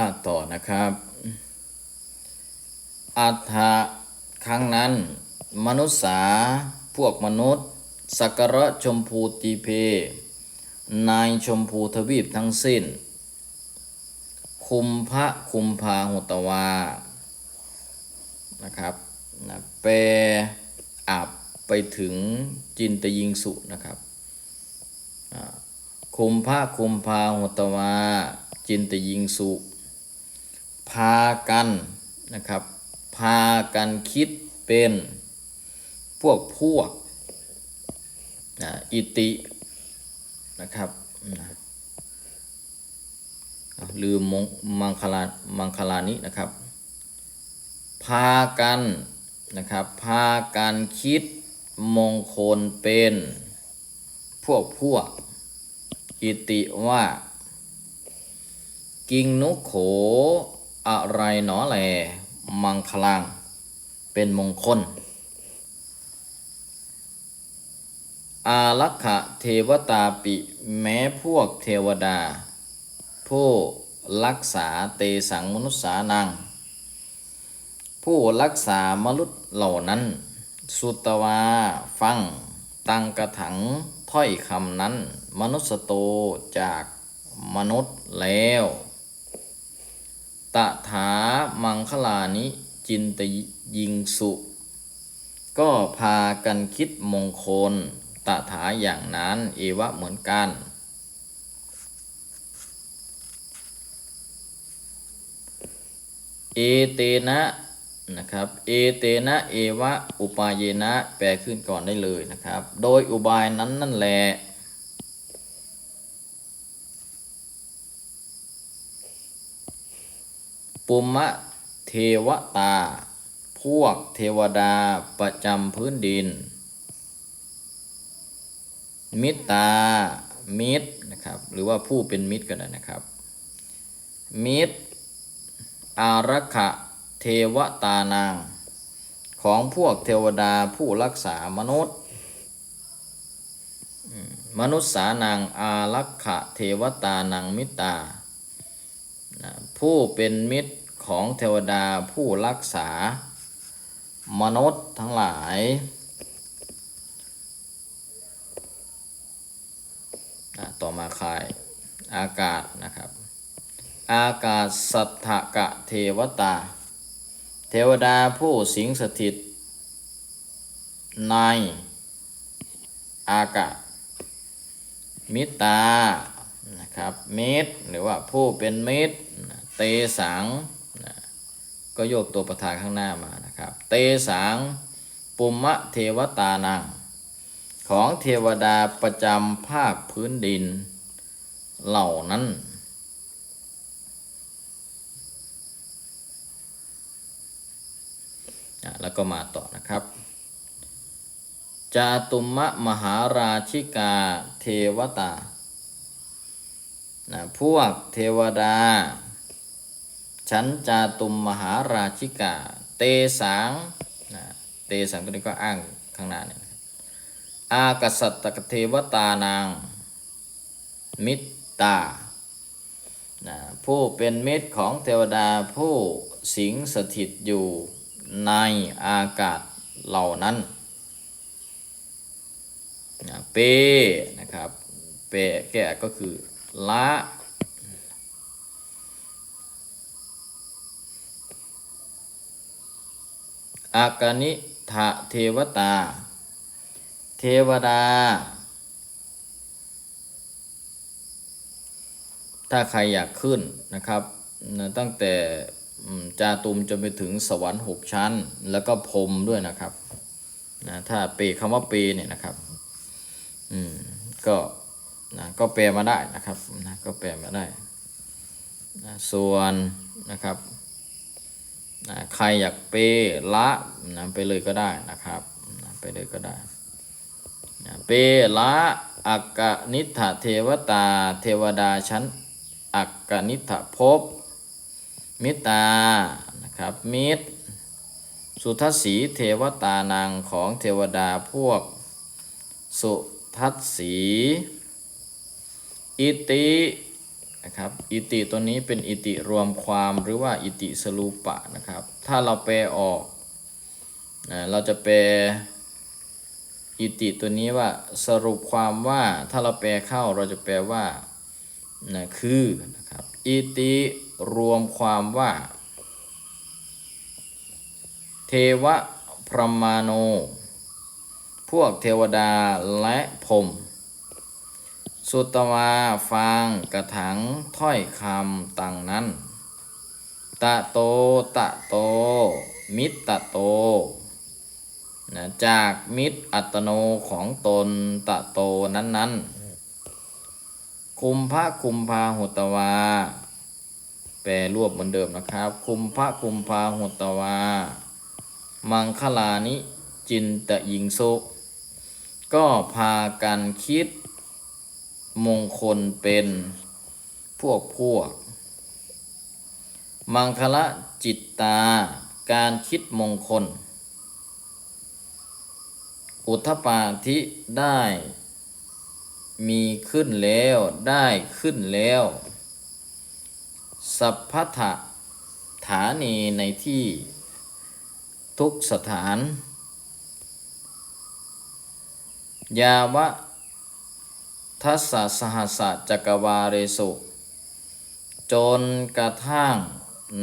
อะต่อนะครับอัฏฐะครั้งนั้น มนุษย์สาพวกมนุษย์สักระชมพูตีเพ นายชมพูทวีปทั้งสิ้น คุมพระคุมพาหุตวา นะครับนะแปลอับไปถึงจินตยิงสุนะครับ คุมพระคุมพาหุตวา จินตยิงสุ พากันนะครับ พากันคิดเป็นพวกพวกนะอิตินะครับนะลืมมงมังคลามังคลานินะครับ พากันนะครับ พากันคิดมงคลเป็นพวกพวก อิติว่า กิงนุโข อะไรหนอแลมังคลัง เป็นมงคล อาลักขะเทวตาปิ แม้พวกเทวดา ผู้รักษาเตสังมนุษสานัง ผู้รักษามนุษย์เหล่านั้น สุตวา ฟัง ตังกระถังถ้อยคำนั้น มนุสโตจากมนุษย์แล้ว ตถามังคลานิจินตยิงสุ ก็พากันคิดมงคล ตถาอย่างนั้น เอวะเหมือนกัน เอเตนะนะครับ เอเตนะเอวะ อุปายเยนะ แปลขึ้นก่อนได้เลยนะครับ โดยอุบายนั้นนั่นแหละ ปุมะเทวตา พวกเทวดาประจำพื้นดิน มิตรตา มิตรนะครับ หรือว่าผู้เป็นมิตรก็ได้นะครับ มิตร อารักขะเทวตานาง ของพวกเทวดาผู้รักษามนุษย์ มนุษย์สานางอารักขะเทวตานางมิตตานะผู้เป็นมิตร ของเทวดาผู้รักษา มนุษย์ทั้งหลาย ต่อมาคายอากาศนะครับ อากาศสัทธกะเทวตา เทวดาผู้สิงสถิต ในอากาศ มิตานะครับมิตรหรือว่าผู้เป็นมิตรเตสัง ก็โยกตัวประธานข้างหน้ามานะครับ เตสังปุมมะเทวตานัง ของเทวดาประจำภาคพื้นดิน เหล่านั้น แล้วก็มาต่อนะครับจาตุมะมหาราชิกาเทวตานะพวกเทวดา ชั้นจาตุมมหาราชิกา เตสังนะเตสังตัวนี้ก็อ้างข้างหน้าเนี่ยนะอากษัตตกเทวตานาง มิตตานะผู้เป็นมิตรของเทวดาผู้สิงสถิตอยู่ในอากาศเหล่านั้นนะเปนะครับ เปแก่ก็คือละ อากานิทะเทวตา เทวดา ถ้าใครอยากขึ้นนะครับตั้งแต่จาตุมจนไปถึงสวรรค์หกชั้น แล้วก็พรมด้วยนะครับนะถ้าเปคำว่าเปเนี่ยนะครับอืมก็นะก็แปลมาได้นะครับนะก็แปลมาได้นะส่วนนะครับ นะใครอยากเปละนะไปเลยก็ได้นะครับนะไปเลยก็ได้นะเปละอักกนิทะเทวตา เทวดาชั้นอักกนิทะภพมิตานะครับมิตร สุทัสสีเทวตานางของเทวดาพวก สุทัสสีอิติ นะครับอิติตัวนี้เป็นอิติรวมความหรือว่าอิติสรูปะนะครับ ถ้าเราแปลออกนะเราจะแปลอิติตัวนี้ว่าสรุปความว่าถ้าเราแปลเข้าเราจะแปลว่านะคือนะครับอิติรวมความว่า เทวะพรหมาโน พวกเทวดาและพรม สุตวาฟังกระถังถ้อยคำต่างนั้น ตะโตตะโต มิตตะโตนะจากมิตรอัตโนของตนตะโตนั้นๆคุมพระคุมพาหุตวา แปลรวบเหมือนเดิมนะครับ คุมพระคุมพาหุตวา มังคลานิจินตะยิงโซก็พากันคิด มงคลเป็นพวกพวก มังคละจิตตา การคิดมงคล อุทปาธิได้ มีขึ้นแล้วได้ขึ้นแล้ว สัพพทะฐานีในที่ทุกสถาน ยาวะ ทัสสะสหัสะจักรวาเรสุ จนกระทั่ง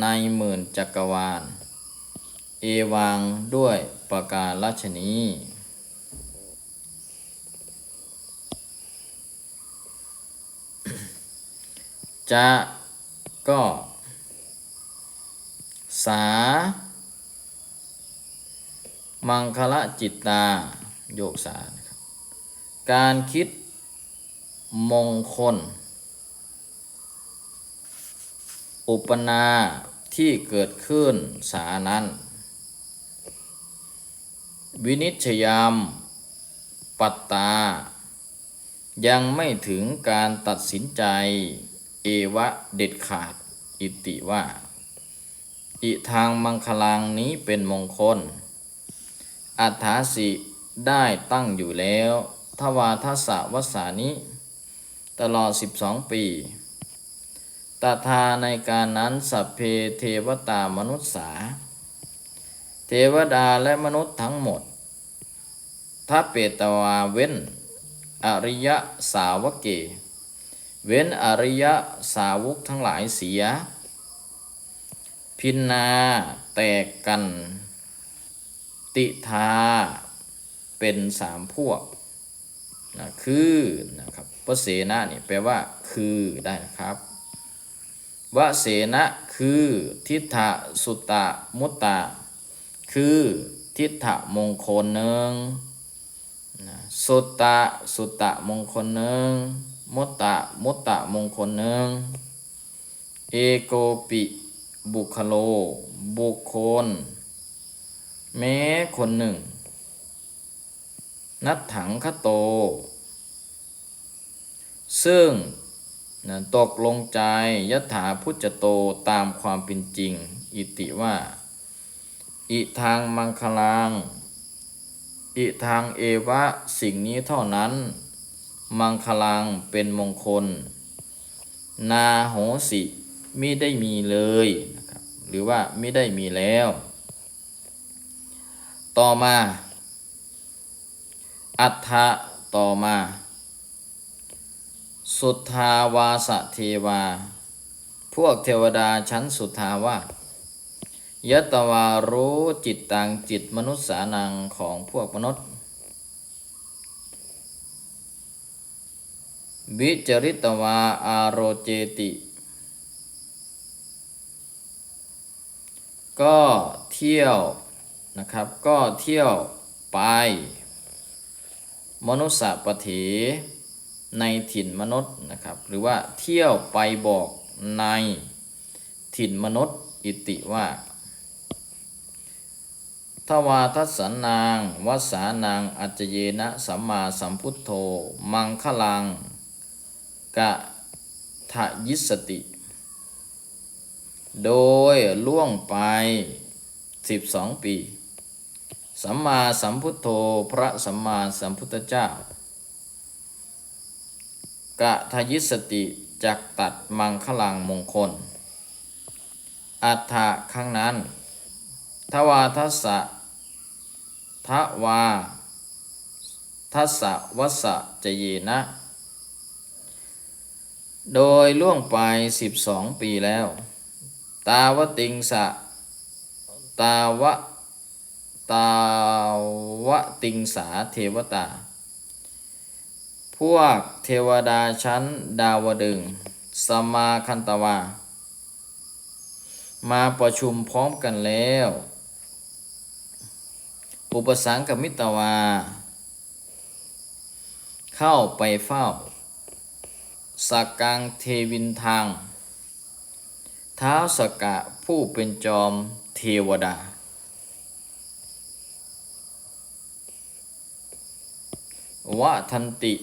ในหมื่นจักรวาล เอวังด้วยประการลัชนีจะก็สา มังคละจิตตา โยกสารการคิด มงคล อุปนาที่เกิดขึ้นสานั้น วินิจฉยามปัตตา ยังไม่ถึงการตัดสินใจ เอวะเด็ดขาดอิติว่า อิทางมังคลังนี้เป็นมงคล อัฏฐาสิได้ตั้งอยู่แล้ว ทวาทสะวสานิ ตลอด 12 ปีตถาในการนั้นสัพเพเทวตามนุษย์สา เทวดาและมนุษย์ทั้งหมดถ้าเปตวาเว้น อริยสาวกเก เว้นอริยสาวกทั้งหลายเสีย พินนาแตกกัน ติทาเป็นสามพวกนะคือนะครับ วเสนะนี่แปลว่าคือได้นะครับวเสนะคือทิฏฐสุตตะมุตตะ คือทิฏฐมงคลหนึ่งสุตตะสุตตะมงคลหนึ่งมุตตะมุตตะมงคลหนึ่งเอโกปิบุคโล บุคคล แม้คนหนึ่ง นัดถังคโต ซึ่งนะตกลงใจยถาพุจโตตามความเป็นจริง อิติว่า อิทางมังคลัง อิทางเอวะสิ่งนี้เท่านั้น มังคลังเป็นมงคล นาโหสิมิได้มีเลยนะครับหรือว่าไม่ได้มีแล้ว ต่อมา อัฏฐะต่อมา สุทธาวาสเทวา พวกเทวดาชั้นสุทธาวาสยตวารู้จิตตังจิตมนุษย์สานังของพวกมนุษย์วิจริตวาอารโรเจติ ก็เที่ยวนะครับ ก็เที่ยวไป มนุษย์ปฏิ ในถิ่นมนุษย์นะครับ หรือว่าเที่ยวไปบอกในถิ่นมนุษย์อิติว่าทวาทัสนางวัสานางอัจเจเยนะสัมมาสัมพุทโธ มังคลัง กะทะยิสติ โดยล่วงไป 12 ปี สัมมาสัมพุทโธ พระสัมมาสัมพุทธเจ้า กะทยิสติจักตัดมังคลังมงคล อัฏฐะข้างนั้น ทวาทัสสะทวาทัสสะวัสสะจเยนะ โดยล่วงไป12ปีแล้ว ตาวติงสะ ตาวะ ตาวติงสาเทวตา พวกเทวดาชั้นดาวดึง สมาคันตวา มาประชุมพร้อมกันแล้ว อุปสังกมิตวา เข้าไปเฝ้าสักกังเทวินทางเท้าสกกะผู้เป็นจอมเทวดา วะทันติ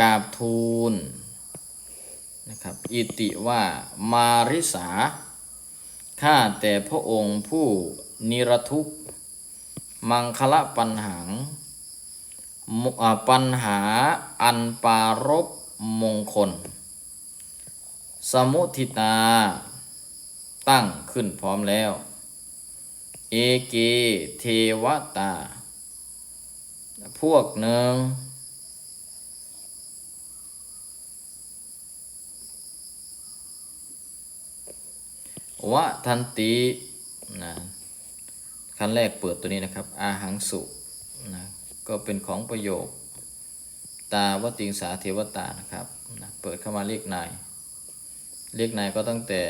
กราบทูลนะครับอิติว่ามาริสา ข้าแต่พระองค์ผู้นิรทุกมังคละปัญหาปัญหาอันปารบมงคล สมุทิตา ตั้งขึ้นพร้อมแล้ว เอเกเทวตา พวกหนึ่ง วะทันตินะขั้นแรกเปิดตัวนี้นะครับ อาหังสุนะก็เป็นของประโยค ตาวติงสาเทวตานะครับนะเปิดเข้ามาเรียกนาย เรียกนายก็ตั้งแต่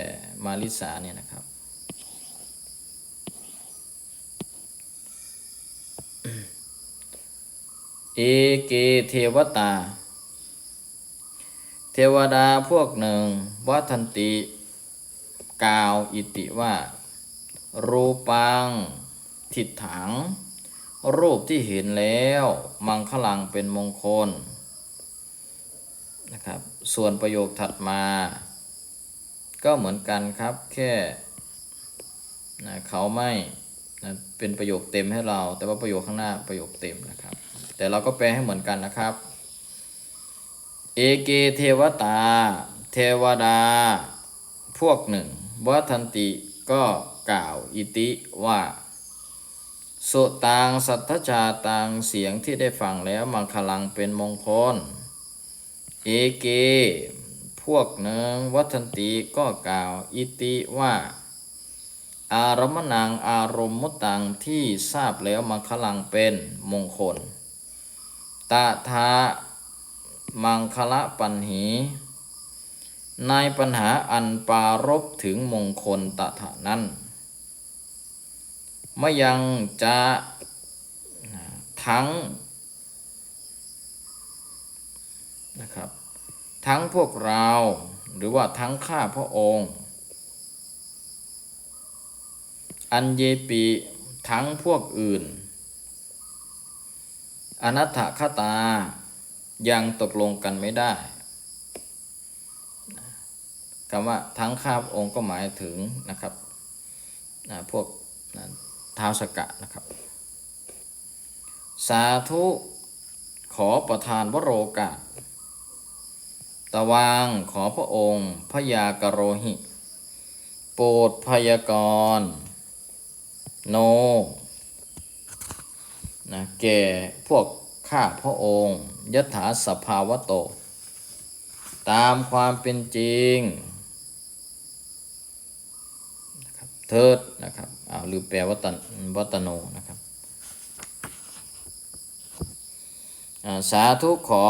มาริสาเนี่ยนะครับ เอเกเทวตา เทวดาพวกหนึ่งวัทันติ กล่าวอิติว่า รูปังทิฏฐัง รูปที่เห็นแล้วมังคลังเป็นมงคลนะครับส่วนประโยคถัดมา ก็เหมือนกันครับแค่นะเขาไม่นะเป็นประโยคเต็มให้เรา แต่ว่าประโยคข้างหน้าประโยคเต็มนะครับ แต่เราก็แปลให้เหมือนกันนะครับเอเกเทวตา เทวดา พวกหนึ่ง วัทันติก็กล่าวอิติว่าสุตังสัทธจาตังเสียงที่ได้ฟังแล้วมังคลังเป็นมงคล เอเก พวกหนึ่งวัทันติก็กล่าวอิติว่า อารมณังอารมมุตตังที่ทราบแล้วมังคลังเป็นมงคลตาทามังคละปัญหี ในปัญหาอันปารบถึงมงคลตถานั้นไม่ยังจะทั้งนะครับทั้งพวกเราหรือว่าทั้งข้าพระองค์ อันเยปีทั้งพวกอื่น อนัตถคตายังตกลงกันไม่ได้ คำว่าทั้งข้าพระองค์ก็หมายถึงนะครับพวกท้าวสกกะนะครับ สาธุขอประทานวโรกาตะวางขอพระองค์พยากโรหิ โปรดพยากร โนนะแก่พวกข้าพระองค์ยถาสภาวะโต ตามความเป็นจริงนะครับ เทิดนะครับอ้าวลืมแปลวัตนวัตโนนะครับสาธุขอ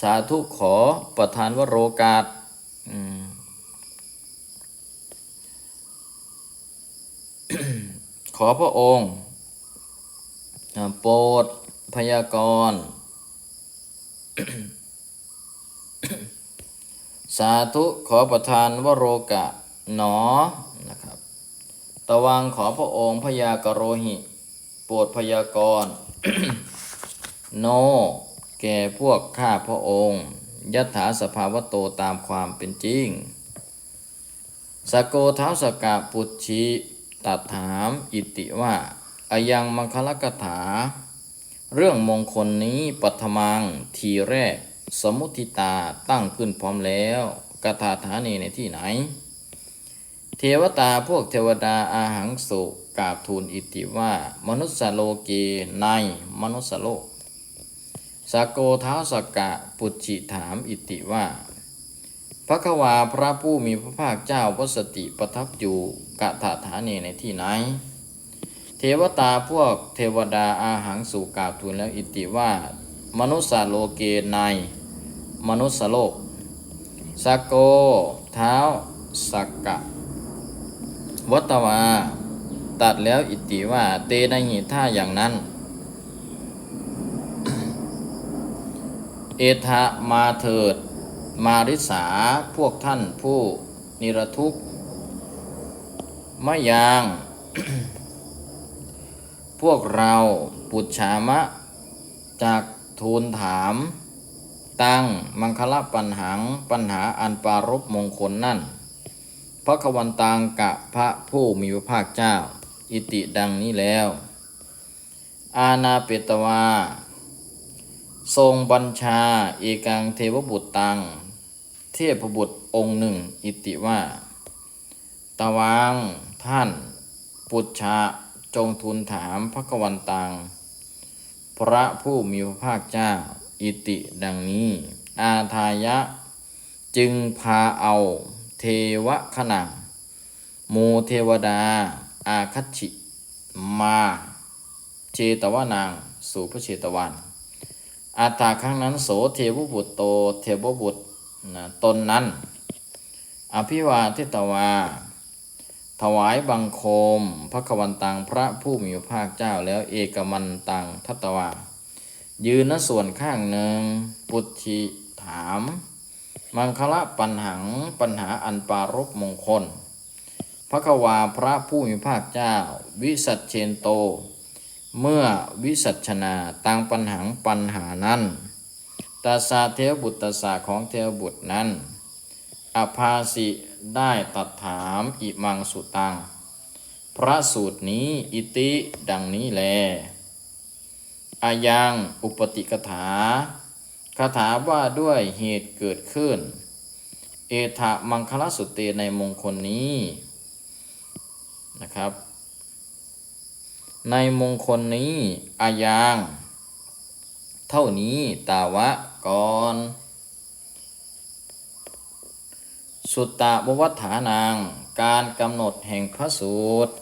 สาธุขอประทานวโรกาสขอพระองค์โปรดพยากรณ์ สาธุขอประทานวโรกะหนอนะครับ ตะวังขอพระองค์พยากโรหิ โปรดพยากรณ์โน แก่พวกข้าพระองค์ยัตถาสภาวะโตตามความเป็นจริงสกโกเท้าสกะปุชชิตัดถามอิติว่าอายังมังคลกถา เรื่องมงคลนี้ปัทมังทีแรก สมุทิตาตั้งขึ้นพร้อมแล้วกถาฐานีในที่ไหน เทวตาพวกเทวดาอาหังสุกราบทูลอิติว่า มนุษสโลเกในมนุษสโลกสกโกเท้าสกกะปุจิถามอิติว่าพระควาพระผู้มีพระภาคเจ้าวสติประทับอยู่กถาฐานีในที่ไหน เทวตาพวกเทวดาอาหังสู่กราบทูลแล้วอิติว่า มนุษสโลเกใน มนุษสโลกสกโก เท้าสักกะ วัตวา ตัดแล้วอิติว่า เตนหิท่าอย่างนั้น เอทะมาเถิด มาริสาพวกท่านผู้นิรทุกข์มะยาง พวกเราปุจฉามะ จากทูลถาม ตังมังคละปัญหังปัญหาอันปารบมงคลนั่นพระควันตังกะพระผู้มีพระภาคเจ้า อิติดังนี้แล้ว อาณาเปตวา ทรงบัญชา เอกังเทวบุตรตัง เทพบุตรองค์หนึ่ง อิติว่า ตวางท่าน ปุจฉาจงทูลถามพระกวันตัง พระผู้มีพระภาคเจ้า อิติดังนี้ อาทายะ จึงพาเอา เทวขนังหมูเทวดา อาคัติมาเชตวนางสู่พระเชตวันอาตาครั้งนั้นโสเทวบุตรโตเทวบุตรนะตนนั้น อภิวาทิตวา ถวายบังคมพระควันตังพระผู้มีพระภาคเจ้าแล้วเอกมันตังทัตวา ยืนณส่วนข้างหนึ่ง ปุชิถาม มังคละปัญหังปัญหาอันปารบมงคลพระควาพระผู้มีพระภาคเจ้า วิสัชเชนโต เมื่อวิสัชนาตังปัญหังปัญหานั้นตาสาเทวบุตรตาสาของเทวบุตรนั้น อภาสิได้ตัดถามอิมังสุตัง พระสูตรนี้อิติดังนี้แล อายังอุปติกถาคาถาว่าด้วยเหตุเกิดขึ้น เอถะมังคลสุเตในมงคลนี้นะครับ ในมงคลนี้อายังเท่านี้ตาวะก่อนสุตตะววัฏฐานาง การกำหนดแห่งพระสูตร